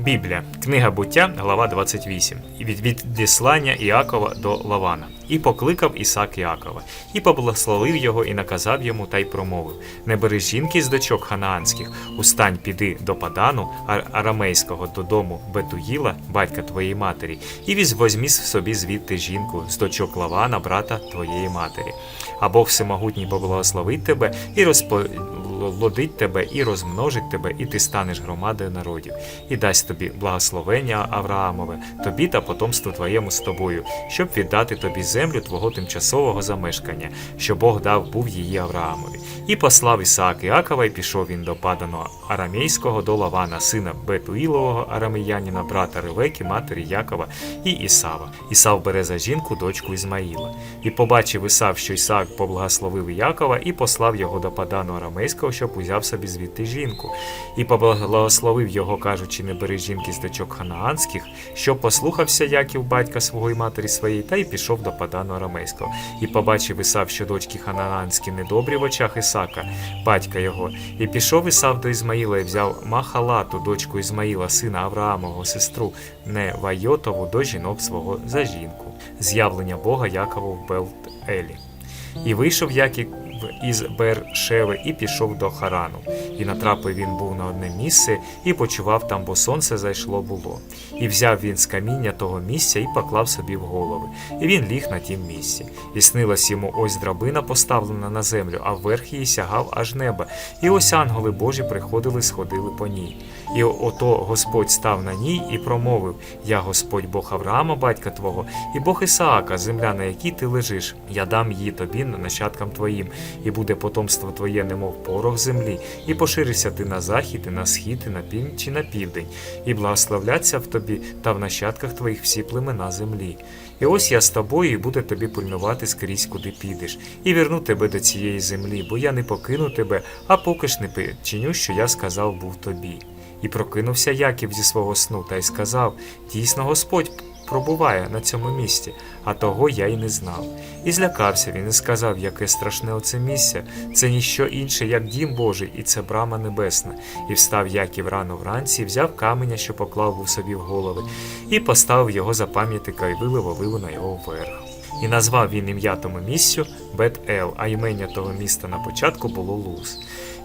Біблія, книга буття, глава 28, і від відіслання Іакова до Лавана. І покликав Ісак Іакова, і поблагословив його, і наказав йому, та й промовив: Не бери жінки з дочок ханаанських, устань, піди до Падану, ар- арамейського додому Бетуїла, батька твоєї матері, і візьмі собі звідти жінку з дочок Лавана, брата твоєї матері. А Бог всемогутній поблагословить тебе і розплодить тебе, і розмножить тебе, і ти станеш громадою народів, і дасть тобі благословення Авраамове, тобі та потомству твоєму з тобою, щоб віддати тобі землю твого тимчасового замешкання, що Бог дав був її Авраамові. І послав Ісаак Іакова, і пішов він до паданого арамейського до Лавана, сина Бетуїлового арамеянина, брата Ревеки, матері Якова і Ісава. Ісав бере за жінку дочку Ізмаїла. І побачив Ісав, що Ісаак поблагословив Якова, і послав його до падану арамейського, щоб узяв собі звідти жінку. І поблагословив його, кажучи, не бери жінки з дочок ханаанських, щоб послухався Яків батька свого і матері своєї, та й пішов до падану арамейського. І побачив Ісав, що дочки ханаанські недобрі в очах Ісака, батька його. І пішов Ісав до Ізмаїла і взяв Махалату, дочку Ізмаїла, сина Авраамового, сестру Невайотову, до жінок свого за жінку. З'явлення Бога Якову в Белт-Елі. І вийшов Яків із Бершеви і пішов до Харану. І натрапив він був на одне місце і почував там, бо сонце зайшло було. І взяв він з каміння того місця і поклав собі в голови. І він ліг на тім місці. І снилась йому ось драбина поставлена на землю, а вверх її сягав аж неба. І ось ангели Божі приходили, сходили по ній. І ото Господь став на ній і промовив: Я Господь Бог Авраама, батька твого, і Бог Ісаака, земля, на якій ти лежиш. Я дам її тобі нащадкам твоїм, і буде потомство твоє, немов порох землі, і поширишся ти на захід, і на схід, і на північ, і на південь, і благословляться в тобі та в нащадках твоїх всі племена землі. І ось я з тобою, і буде тобі пильнувати скрізь, куди підеш, і верну тебе до цієї землі, бо я не покину тебе, а поки ж не чиню, що я сказав був тобі. І прокинувся Яків зі свого сну та й сказав: Дійсно, Господь пробуває на цьому місці, а того я й не знав. І злякався він і сказав, яке страшне оце місце, це ніщо інше, як дім Божий, і це брама небесна. І встав Яків рано вранці, взяв каменя, що поклав був собі в голови, і поставив його за пам'ятника, і вилив на його вверх. І назвав він ім'я тому місцю Бет-Ел, а імення того міста на початку було Луз.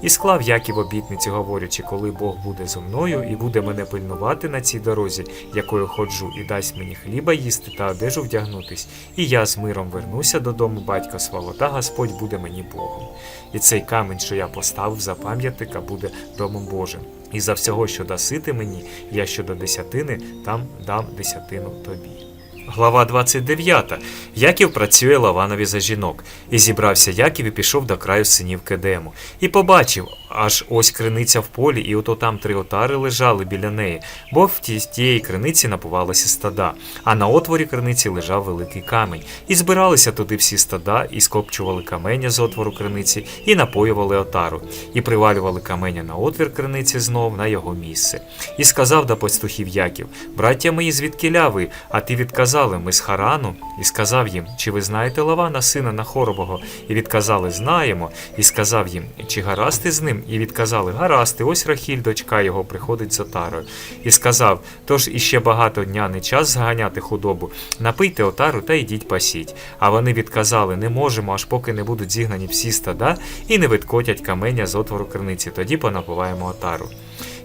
І склав Яків обітниці, говорячи, коли Бог буде зо мною і буде мене пильнувати на цій дорозі, якою ходжу, і дасть мені хліба їсти та одежу вдягнутись, і я з миром вернуся додому батька свого, та Господь буде мені Богом. І цей камінь, що я поставив за пам'ятника, буде домом Божим. І за всього, що даси ти мені, я щодо десятини, там дам десятину тобі. Глава 29. Яків працює Лаванові за жінок. І зібрався Яків і пішов до краю синів Кедему. І побачив, аж ось криниця в полі, і ото там три отари лежали біля неї, бо в ті- тієї криниці напувалися стада, а на отворі криниці лежав великий камінь. І збиралися туди всі стада, і скопчували каменя з отвору криниці, і напоювали отару, і привалювали каменя на отвір криниці знов на його місце. І сказав до пастухів Яків: Браття мої, звідкиля ви? А ти відказали, ми з Харану. І сказав їм, чи ви знаєте Лавана, сина Нахорового? І відказали, знаємо. І сказав їм, чи гаразд ти з ним? І відказали, гаразд, і ось Рахіль, дочка його, приходить з отарою. І сказав, тож іще багато дня не час зганяти худобу. Напийте отару та йдіть пасіть. А вони відказали, не можемо, аж поки не будуть зігнані всі стада і не відкотять каменя з отвору криниці, тоді понапиваємо отару.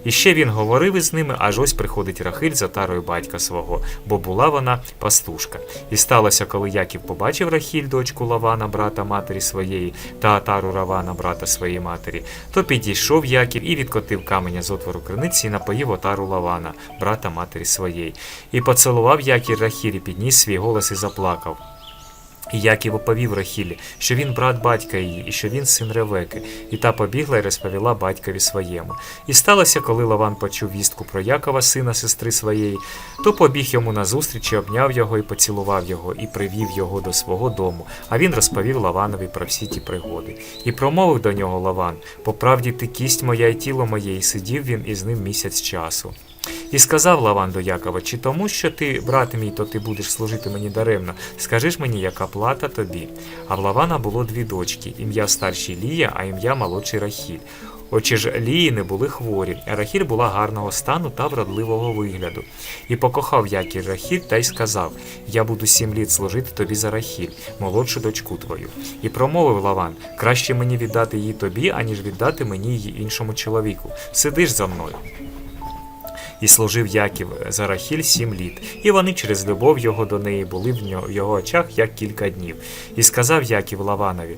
І ще він говорив із ними, аж ось приходить Рахиль за тарою батька свого, бо була вона пастушка. І сталося, коли Яків побачив Рахіль, дочку Лавана, брата матері своєї, та тару Равана, брата своєї матері, то підійшов Яків і відкотив каменя з отвору криниці і напоїв отару Лавана, брата матері своєї. І поцілував Яків Рахіль, і підніс свій голос і заплакав. І Яків оповів Рахілі, що він брат батька її, і що він син Ревеки, і та побігла і розповіла батькові своєму. І сталося, коли Лаван почув вістку про Якова, сина сестри своєї, то побіг йому назустріч і обняв його і поцілував його, і привів його до свого дому. А він розповів Лаванові про всі ті пригоди. І промовив до нього Лаван: По правді ти кість моя і тіло моє, і сидів він із ним місяць часу. І сказав Лаван до Якова, чи тому, що ти, брат мій, то ти будеш служити мені даремно, скажи ж мені, яка плата тобі. А в Лавана було дві дочки, ім'я старшій Лія, а ім'я молодший Рахіль. Очі ж Лії не були хворі, а Рахіль була гарного стану та вродливого вигляду. І покохав Яків Рахіль та й сказав: Я буду сім літ служити тобі за Рахіль, молодшу дочку твою. І промовив Лаван: краще мені віддати її тобі, аніж віддати мені її іншому чоловіку. Сидиш за мною. І служив Яків за Рахіль сім літ, і вони через любов його до неї були в його очах як кілька днів. І сказав Яків Лаванові: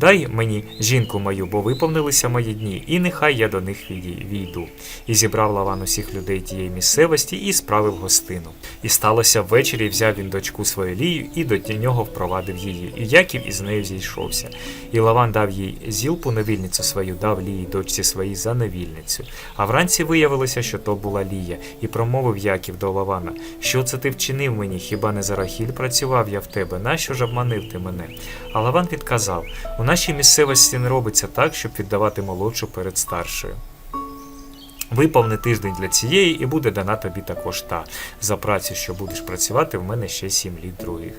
Дай мені жінку мою, бо виповнилися мої дні, і нехай я до них війду. І зібрав Лаван усіх людей тієї місцевості і справив гостину. І сталося ввечері, взяв він дочку свою Лію і до нього впровадив її. І Яків із нею зійшовся. І Лаван дав їй зілпу невільницю свою, дав Лії дочці своїй за невільницю. А вранці виявилося, що то була Лія, і промовив Яків до Лавана: Що це ти вчинив мені? Хіба не за Рахіль працював я в тебе? Нащо ж обманив ти мене? А Лаван відказав: У нашій місцевості не робиться так, щоб віддавати молодшу перед старшою. Виповни тиждень для цієї, і буде дана тобі також та за працю, що будеш працювати, в мене ще сім літ других.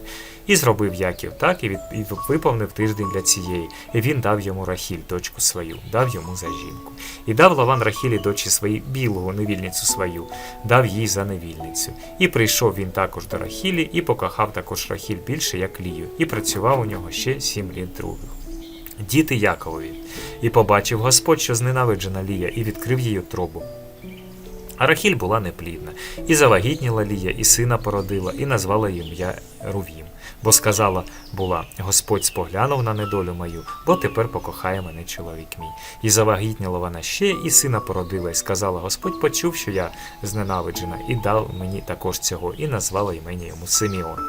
І зробив Яків так, і, від, і виповнив тиждень для цієї. І він дав йому Рахіль, дочку свою, дав йому за жінку. І дав Лаван Рахілі дочі своїй білого невільницю свою, дав їй за невільницю. І прийшов він також до Рахілі, і покохав також Рахіль більше, як Лію, і працював у нього ще сім літ других. Діти Яковові. І побачив Господь, що зненавиджена Лія, і відкрив її трубу. А Рахіль була неплідна, і завагітніла Лія, і сина породила, і назвала ім'я Рувім. Бо сказала була: Господь споглянув на недолю мою, бо тепер покохає мене чоловік мій. І завагітніла вона ще, і сина породила, і сказала: Господь почув, що я зненавиджена, і дав мені також цього, і назвала імені йому Симіон.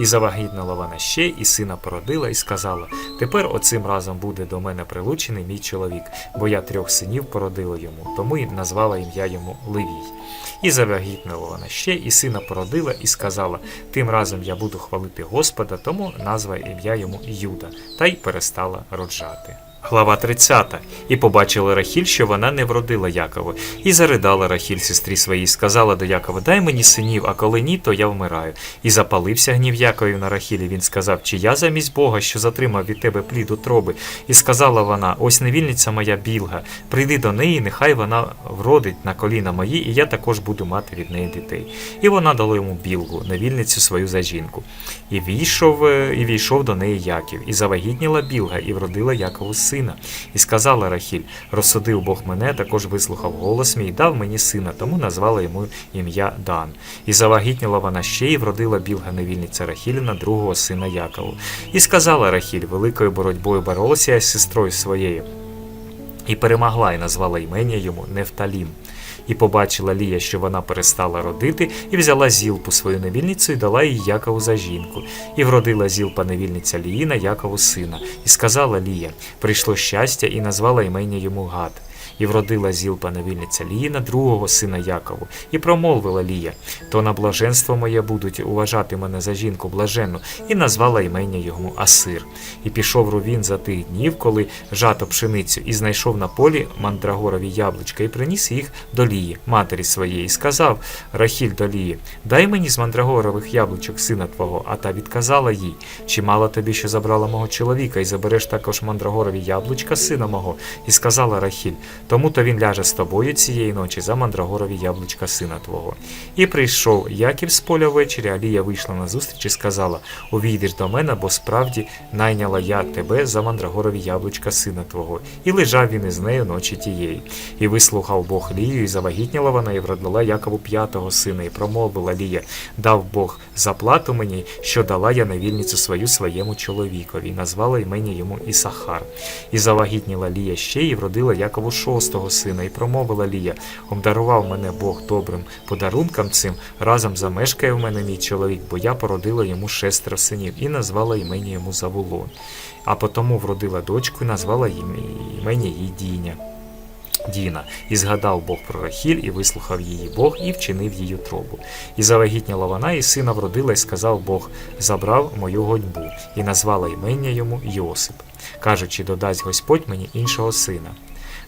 І завагітніла вона ще, і сина породила, і сказала: Тепер оцим разом буде до мене прилучений мій чоловік, бо я трьох синів породила йому, тому і назвала ім'я йому Левій. І завагітніла вона ще, і сина породила, і сказала: Тим разом я буду хвалити Господа, тому назва ім'я йому Юда, та й перестала роджати. Глава 30. І побачила Рахіль, що вона не вродила Якова, і заридала Рахіль сестрі своїй, сказала до Якова: Дай мені синів, а коли ні, то я вмираю. І запалився гнів Яковів на Рахілі. Він сказав: Чи я замість Бога, що затримав від тебе плід утроби? І сказала вона: Ось невільниця моя білга, прийди до неї, нехай вона вродить на коліна мої, і я також буду мати від неї дітей. І вона дала йому білгу, невільницю свою за жінку. І війшов, е, і війшов до неї Яків, і завагітніла білга, і вродила Якову сина. І сказала Рахіль: розсудив Бог мене, також вислухав голос мій, дав мені сина, тому назвала йому ім'я Дан. І завагітніла вона ще й вродила білга невільниця Рахіліна, другого сина Якову. І сказала Рахіль, великою боротьбою боролася я з сестрою своєю. І перемогла, і назвала імення йому Нефталім. І побачила Лія, що вона перестала родити, і взяла зілпу свою невільницю і дала їй Якову за жінку. І вродила зілпа невільниця Ліїна Якову сина. І сказала Лія: прийшло щастя, і назвала імення йому Гад. І вродила зілпа невільниця Ліїна, другого сина Якову, і промовила Лія: то на блаженство моє будуть уважати мене за жінку блаженну, і назвала імення йому Асир. І пішов Рувін за тих днів, коли жато пшеницю, і знайшов на полі мандрагорові яблучка, і приніс їх до Лії, матері своєї, і сказав Рахіль до Лії: Дай мені з мандрагорових яблучок сина твого. А та відказала їй: Чи мало тобі, що забрала мого чоловіка, і забереш також мандрагорові яблучка сина мого? І сказала Рахіль: Тому то він ляже з тобою цієї ночі за мандрагорові яблучка сина твого. І прийшов Яків з поля ввечері, а Лія вийшла на зустріч і сказала: Увійдеш до мене, бо справді найняла я тебе за мандрагорові яблучка сина твого. І лежав він із нею ночі тієї. І вислухав Бог Лію, і завагітніла вона, і вродила Якову п'ятого сина, і промовила Лія: Дав Бог заплату мені, що дала я невільницю свою своєму чоловікові, і назвала імені йому Ісахар. І завагітніла Лія ще, і вродила Якову шостого сина, і промовила Лія: Обдарував мене Бог добрим подарункам цим, разом замешкає в мене мій чоловік, бо я породила йому шестеро синів, і назвала імені йому Завулон. А потому вродила дочку і назвала імені їй Діня. Діна, і згадав Бог про Рахіль, і вислухав її Бог, і вчинив її тробу. І завагітніла вона, і сина вродила, і сказав Бог: забрав мою гоньбу, і назвала імення йому Йосип, кажучи, додасть Господь мені іншого сина.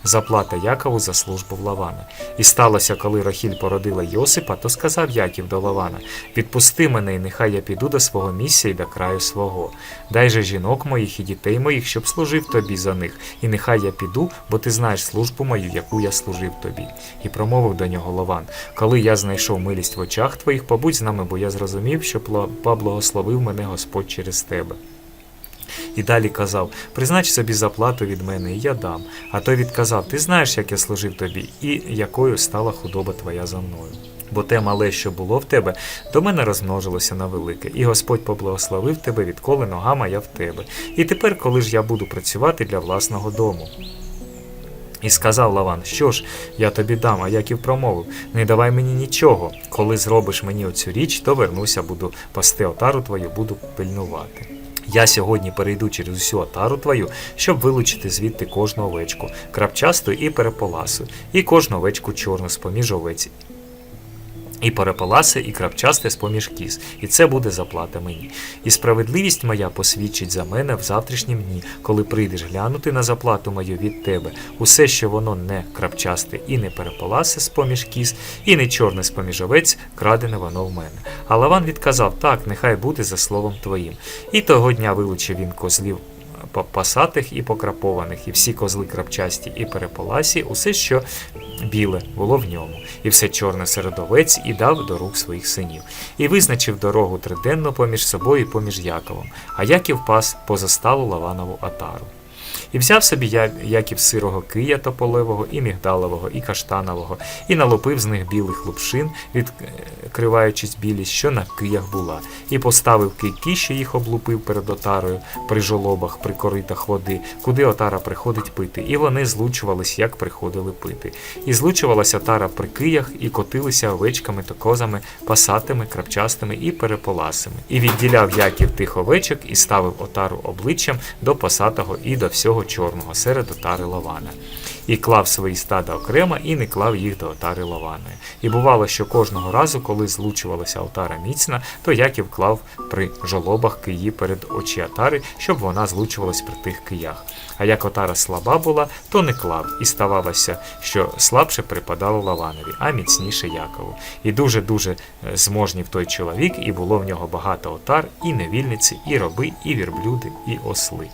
Заплата Якову за службу в Лавана. І сталося, коли Рахіль породила Йосипа, то сказав Яків до Лавана: Відпусти мене, і нехай я піду до свого місця і до краю свого. Дай же жінок моїх і дітей моїх, щоб служив тобі за них, і нехай я піду, бо ти знаєш службу мою, яку я служив тобі. І промовив до нього Лаван: Коли я знайшов милість в очах твоїх, побудь з нами, бо я зрозумів, що поблагословив мене Господь через тебе. І далі казав: Признач собі заплату від мене, і я дам. А той відказав: Ти знаєш, як я служив тобі, і якою стала худоба твоя за мною. Бо те мале, що було в тебе, до мене розмножилося на велике, і Господь поблагословив тебе, відколи нога моя в тебе. І тепер, коли ж я буду працювати для власного дому. І сказав Лаван, що ж, я тобі дам, а Яків промовив, не давай мені нічого. Коли зробиш мені оцю річ, то вернуся, буду пасти отару твою, буду пильнувати. Я сьогодні перейду через усю отару твою, щоб вилучити звідти кожну овечку, крапчасту і переполасу, і кожну овечку чорну з-поміж овець. І перепаласи, і крапчасте з-поміж кіз, і це буде заплата мені. І справедливість моя посвідчить за мене в завтрашнім дні, коли прийдеш глянути на заплату мою від тебе, усе, що воно не крапчасте і не перепаласе з-поміж кіз, і не чорне з-поміж овець, крадене воно в мене. А Лаван відказав: так, нехай буде за словом твоїм. І того дня вилучив він козлів пасатих і покрапованих, і всі козли крапчасті і переполасі, усе, що біле було в ньому, і все чорне середовець і дав до рук своїх синів, і визначив дорогу триденну поміж собою і поміж Яковом, а Яків пас позаставу Лаванову атару. І взяв собі Яків сирого кия тополевого, і мігдалового, і каштанового, і налупив з них білих лупшин, відкриваючись білість, що на киях була, і поставив кийки, що їх облупив перед отарою, при жолобах, при коритах води, куди отара приходить пити, і вони злучувались, як приходили пити. І злучувалася отара при киях, і котилися овечками та козами, пасатими, крапчастими і переполасими. І відділяв Яків тих овечок і ставив отару обличчям до пасатого і до всього чорного серед отари Лавана. І клав свої стада окремо і не клав їх до отари Лаваної. І бувало, що кожного разу, коли злучувалася отара міцна, то Яків клав при жолобах киї перед очі отари, щоб вона злучувалась при тих киях. А як отара слаба була, то не клав, і ставалося, що слабше припадало Лаванові, а міцніше Якову. І дуже-дуже е, зможнів той чоловік, і було в нього багато отар, і невільниці, і роби, і вірблюди, і осли.